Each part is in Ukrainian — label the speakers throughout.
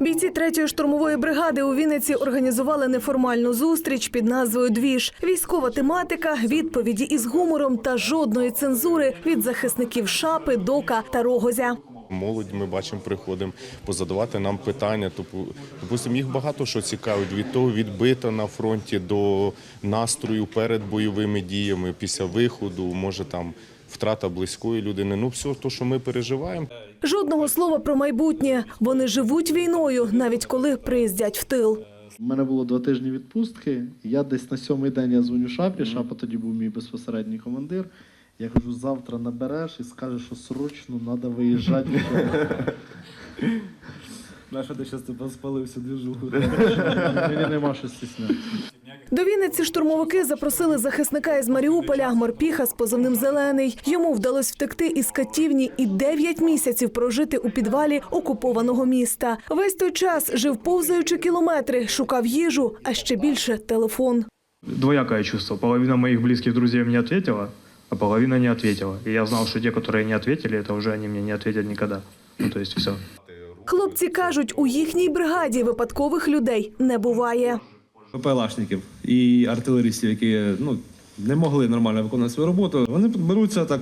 Speaker 1: Бійці третьої штурмової бригади у Вінниці організували неформальну зустріч під назвою Двіж. Військова тематика, відповіді із гумором та жодної цензури від захисників Шапи, Дока та Рогозя.
Speaker 2: Молодь ми бачимо, приходимо позадавати нам питання. Тобто, допустимо, їх багато що цікавить від того відбита на фронті до настрою перед бойовими діями, після виходу, може там втрата близької людини. Ну, все те, що ми переживаємо.
Speaker 1: Жодного слова про майбутнє. Вони живуть війною, навіть коли приїздять в тил.
Speaker 3: У мене було два тижні відпустки. Я десь на сьомий день я дзвоню шапі. Шапа тоді був мій безпосередній командир. Я кажу, завтра набереш і скажеш, що срочно треба виїжджати.
Speaker 4: Наша ти зараз спалив всю двіжуху.
Speaker 3: Мені нема що стіснятися.
Speaker 1: До Вінниці штурмовики запросили захисника із Маріуполя Морпіха з позивним Зелений. Йому вдалося втекти із катівні і 9 місяців прожити у підвалі окупованого міста. Весь той час жив повзаючи кілометри, шукав їжу, а ще більше телефон.
Speaker 5: двоякое чувство. Половина моих близких друзей мне ответила, а половина не ответила. И я знал, что те, которые не ответили, это уже они мне не ответят никогда. Ну, то есть все.
Speaker 1: Хлопці кажуть, у їхній бригаді випадкових людей не буває.
Speaker 4: ППЛАшників і артилеристів, які ну, не могли нормально виконувати свою роботу. Вони беруться так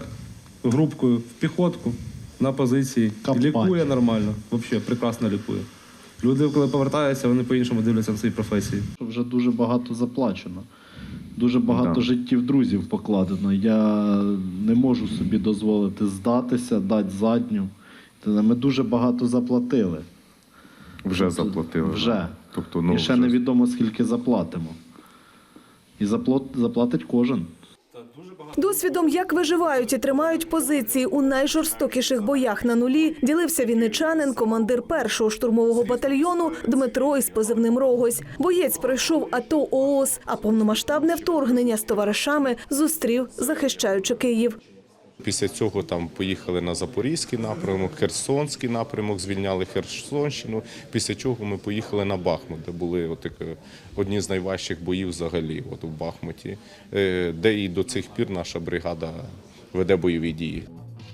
Speaker 4: групкою в піхотку на позиції.
Speaker 3: Копать.
Speaker 4: Лікує нормально, взагалі прекрасно лікує. Люди, коли повертаються, вони по-іншому дивляться на свої професії.
Speaker 3: Вже дуже багато заплачено. Дуже багато життів друзів покладено. Я не можу собі дозволити здатися, дати задню. Ми дуже багато заплатили.
Speaker 6: Вже заплатили.
Speaker 3: Вже.
Speaker 6: Тобто, ну,
Speaker 3: І ще
Speaker 6: вже-
Speaker 3: невідомо, скільки заплатимо. І заплат, заплатить кожен.
Speaker 1: Досвідом, як виживають і тримають позиції у найжорстокіших боях на нулі, ділився вінничанин, командир першого штурмового батальйону Дмитро із позивним Рогось. Боєць пройшов АТО ООС, а повномасштабне вторгнення з товаришами зустрів, захищаючи Київ.
Speaker 2: Після цього там поїхали на Запорізький напрямок, Херсонський напрямок, звільняли Херсонщину. Після чого ми поїхали на Бахмут, де були отак, одні з найважчих боїв взагалі, от у Бахмуті, е, де і до цих пір наша бригада веде бойові дії.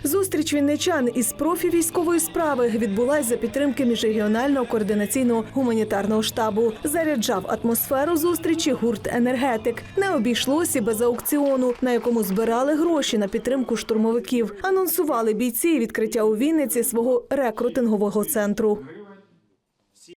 Speaker 1: Зустріч вінничан із профі військової справи відбулась за підтримки міжрегіонального координаційного гуманітарного штабу. Заряджав атмосферу зустрічі гурт енергетик. Не обійшлося без аукціону, на якому збирали гроші на підтримку штурмовиків. Анонсували бійці відкриття у Вінниці свого рекрутингового центру.